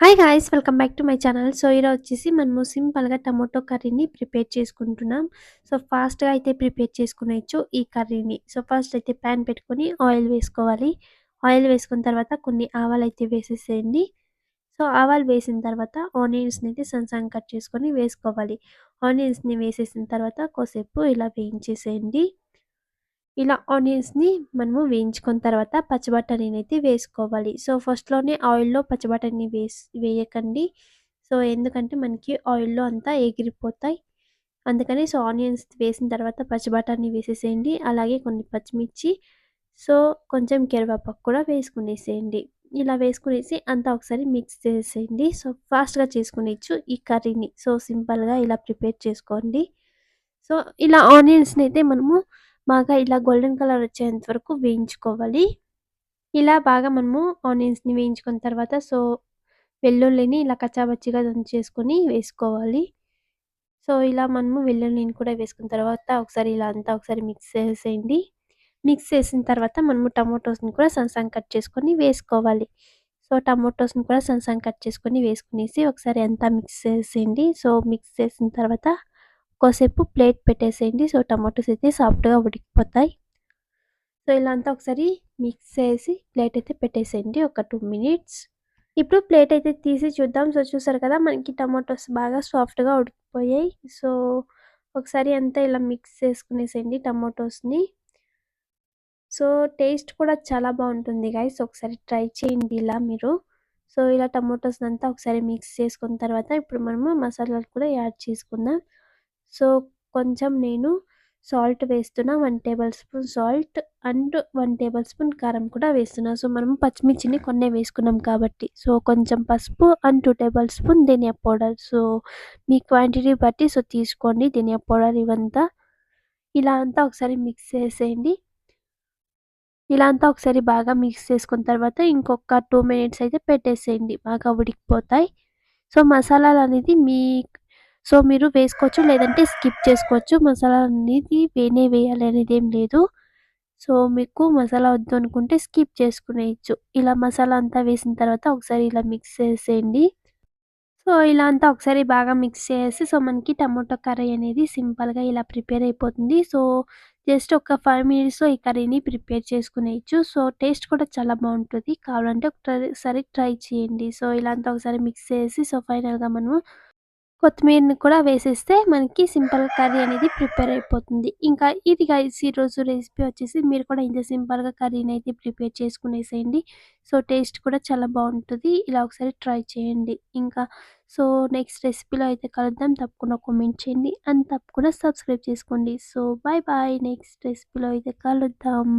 Hi guys welcome back to my channel so ఈరోజు వచ్చేసి మనము సింపుల్గా టమాటో కర్రీని ప్రిపేర్ చేసుకుంటున్నాం. సో ఫాస్ట్గా అయితే ప్రిపేర్ చేసుకునేచ్చు ఈ కర్రీని. సో ఫస్ట్ అయితే ప్యాన్ పెట్టుకొని ఆయిల్ వేసుకోవాలి. ఆయిల్ వేసుకున్న తర్వాత కొన్ని ఆవాలు అయితే వేసేసేయండి. సో ఆవాలు వేసిన తర్వాత ఆనియన్స్ని అయితే సన్సన్ కట్ చేసుకొని వేసుకోవాలి. ఆనియన్స్ని వేసేసిన తర్వాత కోసేపు ఇలా వేయించేసేయండి. ఇలా ఆనియన్స్ని మనము వేయించుకున్న తర్వాత పచ్చిబట్టనిని అయితే వేసుకోవాలి. సో ఫస్ట్లోనే ఆయిల్లో పచ్చిబట్టని వేసి వేయకండి. సో ఎందుకంటే మనకి ఆయిల్లో అంతా ఎగిరిపోతాయి. అందుకని సో ఆనియన్స్ వేసిన తర్వాత పచ్చిబట్టాన్ని వేసేసేయండి. అలాగే కొన్ని పచ్చిమిర్చి సో కొంచెం కరివేపాకు కూడా వేసుకునేసేయండి. ఇలా వేసుకునేసి అంతా ఒకసారి మిక్స్ చేసేయండి సో ఫాస్ట్గా చేసుకునేచ్చు ఈ కర్రీని. సో సింపుల్గా ఇలా ప్రిపేర్ చేసుకోండి. సో ఇలా ఆనియన్స్ని అయితే మనము బాగా ఇలా గోల్డెన్ కలర్ వచ్చేంత వరకు వేయించుకోవాలి. ఇలా బాగా మనము ఆనియన్స్ని వేయించుకున్న తర్వాత సో వెల్లుల్లిని ఇలా కచ్చాబచ్చిగా దంచేసుకొని వేసుకోవాలి. సో ఇలా మనము వెల్లుల్లిని కూడా వేసుకున్న తర్వాత ఒకసారి ఇలా అంతా ఒకసారి మిక్స్ చేసేయండి. మిక్స్ చేసిన తర్వాత మనము టమాటోస్ని కూడా సన్సన్ కట్ చేసుకొని వేసుకోవాలి. సో టమాటోస్ని కూడా సన్సన్ కట్ చేసుకొని వేసుకునేసి ఒకసారి అంతా మిక్స్ చేసేయండి. సో మిక్స్ చేసిన తర్వాత కొద్దిసేపు ప్లేట్ పెట్టేసేయండి. సో టమాటోస్ అయితే సాఫ్ట్గా ఉడికిపోతాయి. సో ఇలా అంతా ఒకసారి మిక్స్ చేసి ప్లేట్ అయితే పెట్టేసేయండి. ఒక టూ మినిట్స్. ఇప్పుడు ప్లేట్ అయితే తీసి చూద్దాం. సో చూసారు కదా మనకి టమాటోస్ బాగా సాఫ్ట్గా ఉడికిపోయాయి. సో ఒకసారి అంతా ఇలా మిక్స్ చేసుకునేసేయండి టమాటోస్ని. సో టేస్ట్ కూడా చాలా బాగుంటుంది గైస్ ఒకసారి ట్రై చేయండి ఇలా మీరు. సో ఇలా టమాటోస్ అంతా ఒకసారి మిక్స్ చేసుకున్న తర్వాత ఇప్పుడు మనము మసాలాలు కూడా యాడ్ చేసుకుందాం. సో కొంచెం నేను సాల్ట్ వేస్తున్నా one tablespoon salt and one tablespoon కారం కూడా వేస్తున్నా. సో మనం పచ్చిమిర్చిని కొన్నే వేసుకున్నాం కాబట్టి. సో కొంచెం పసుపు అండ్ టూ టేబుల్ స్పూన్ ధనియా పౌడర్. సో మీ క్వాంటిటీ బట్టి సో తీసుకోండి ధనియా పౌడర్ ఇవంతా. ఇలా అంతా ఒకసారి మిక్స్ చేసేయండి. ఇలా అంతా ఒకసారి బాగా మిక్స్ చేసుకున్న తర్వాత ఇంకొక టూ మినిట్స్ అయితే పెట్టేసేయండి బాగా ఉడికిపోతాయి. సో మసాలాలు అనేది మీ సో మీరు వేసుకోవచ్చు లేదంటే స్కిప్ చేసుకోవచ్చు. మసాలా అనేది వేనే వేయాలి అనేది ఏం లేదు. సో మీకు మసాలా వద్దు అనుకుంటే స్కిప్ చేసుకునేయచ్చు. ఇలా మసాలా అంతా వేసిన తర్వాత ఒకసారి ఇలా మిక్స్ చేసేయండి. సో ఇలా అంతా ఒకసారి బాగా మిక్స్ చేసి సో మనకి టమాటో కర్రీ అనేది సింపుల్గా ఇలా ప్రిపేర్ అయిపోతుంది. సో జస్ట్ ఒక ఫైవ్ మినిట్స్లో ఈ కర్రీని ప్రిపేర్ చేసుకునేయచ్చు. సో టేస్ట్ కూడా చాలా బాగుంటుంది. కావాలంటే ఒకసారి ట్రై చేయండి. సో ఇలా అంతా ఒకసారి మిక్స్ చేసి సో ఫైనల్గా మనము కొత్తిమీరని కూడా వేసేస్తే మనకి సింపుల్ కర్రీ అనేది ప్రిపేర్ అయిపోతుంది. ఇంకా ఇది గైస్ ఈరోజు రెసిపీ వచ్చేసి మీరు కూడా ఇంత సింపుల్గా కర్రీని అయితే ప్రిపేర్ చేసుకునేసేయండి. సో టేస్ట్ కూడా చాలా బాగుంటుంది. ఇలా ఒకసారి ట్రై చేయండి. ఇంకా సో నెక్స్ట్ రెసిపీలో అయితే కలుద్దాం. తప్పకుండా కామెంట్ చేయండి. అండ్ తప్పకుండా సబ్స్క్రైబ్ చేసుకోండి. సో బాయ్ బాయ్ నెక్స్ట్ రెసిపీలో అయితే కలుద్దాం.